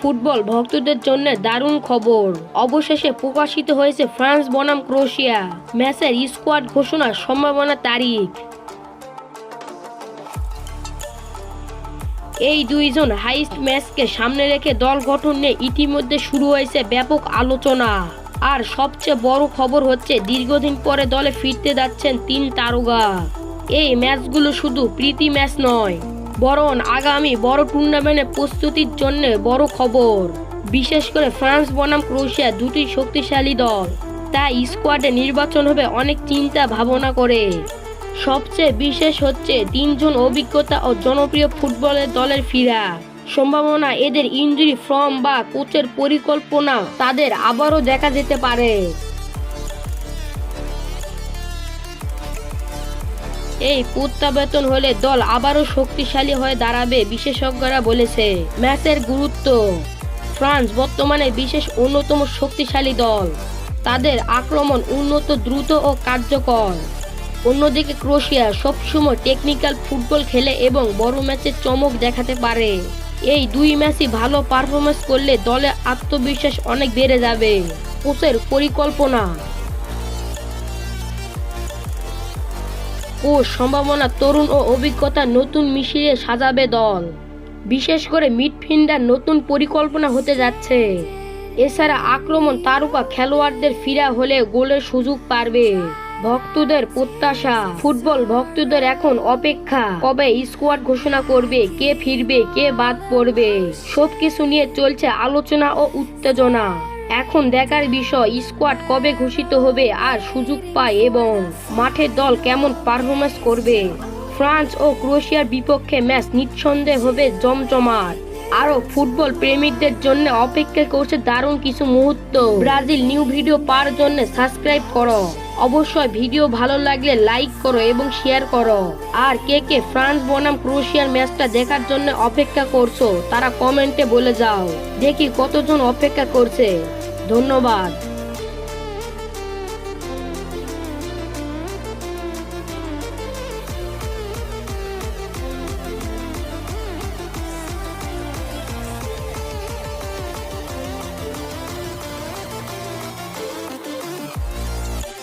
Football ভক্তদের জন্য দারুণ খবর। অবশেষে প্রকাশিত হয়েছে ফ্রান্স বনাম ক্রোয়েশিয়া ম্যাচের স্কোয়াড ঘোষণার সম্ভাবনা তারিখ। এই দুইজন হাইস্ট ম্যাচকে সামনে রেখে দল গঠন নিয়ে ইতিমধ্যে শুরু হয়েছে ব্যাপক আলোচনা। আর সবচেয়ে বড় খবর হচ্ছে, দীর্ঘদিন পরে দলে ফিরতে যাচ্ছেন তিন তারকা। এই ম্যাচগুলো শুধু প্রীতি ম্যাচ নয় বরং আগামী বড় টুর্নামেন্টের প্রস্তুতির জন্য বড় খবর। বিশেষ করে ফ্রান্স বনাম ক্রোয়েশিয়া দুটি শক্তিশালী দল। তাই স্কোয়াডে নির্বাচন হবে অনেক চিন্তা ভাবনা করে। সবচেয়ে বিশেষ হচ্ছে তিনজন অভিজ্ঞতা ও জনপ্রিয় ফুটবলের দলের ফিরা। সম্ভাবনা এদের ইঞ্জুরি ফর্ম বা কোচের পরিকল্পনা তাদের আবারও দেখা যেতে পারে। এই প্রত্যাবেতন হলে দল আবারও শক্তিশালী হয়ে দাঁড়াবে, বিশেষজ্ঞরা বলেছে। ম্যাচের গুরুত্ব। ফ্রান্স বর্তমানে বিশেষ অন্যতম শক্তিশালী দল। তাদের আক্রমণ উন্নত, দ্রুত ও কার্যকর। অন্যদিকে ক্রোশিয়া সবসময় টেকনিক্যাল ফুটবল খেলে এবং বড় ম্যাচে চমক দেখাতে পারে। এই দুই ম্যাচই ভালো পারফরমেন্স করলে দলে আত্মবিশ্বাস অনেক বেড়ে যাবে। কোচের পরিকল্পনা। ও সম্ভাবনা তরুণ ও অভিজ্ঞতা নতুন মিশিয়ে সাজাবে দল। বিশেষ করে মিডফিল্ডার নতুন পরিকল্পনা হতে যাচ্ছে। এছাড়া আক্রমণ তারকা খেলোয়াড়দের ফিরা হলে গোলের সুযোগ পারবে। ভক্তদের প্রত্যাশা, ফুটবল ভক্তদের এখন অপেক্ষা। কবে স্কোয়াড ঘোষণা করবে, কে ফিরবে, কে বাদ পড়বে, সবকিছু নিয়ে চলছে আলোচনা ও উত্তেজনা। এখন দেখার বিষয় স্কোয়াড কবে ঘোষিত হবে আর সুযোগ পায় এবং মাঠের দল কেমন পারফরমেন্স করবে? ফ্রান্স ও ক্রোয়েশিয়ার বিপক্ষে ম্যাচ নিঃসন্দেহ হবে জমজমাট। আরও ফুটবল প্রেমিকদের জন্য অপেক্ষা করছে দারুণ কিছু মুহূর্ত। ব্রাজিল নিউ ভিডিও পাওয়ার জন্য সাবস্ক্রাইব করো। অবশ্যই ভিডিও ভালো লাগলে লাইক করো এবং শেয়ার করো। আর কে কে ফ্রান্স বনাম ক্রোয়েশিয়ার ম্যাচটা দেখার জন্য অপেক্ষা করছ, তারা কমেন্টে বলে যাও। দেখি কতজন অপেক্ষা করছে। ধন্যবাদ।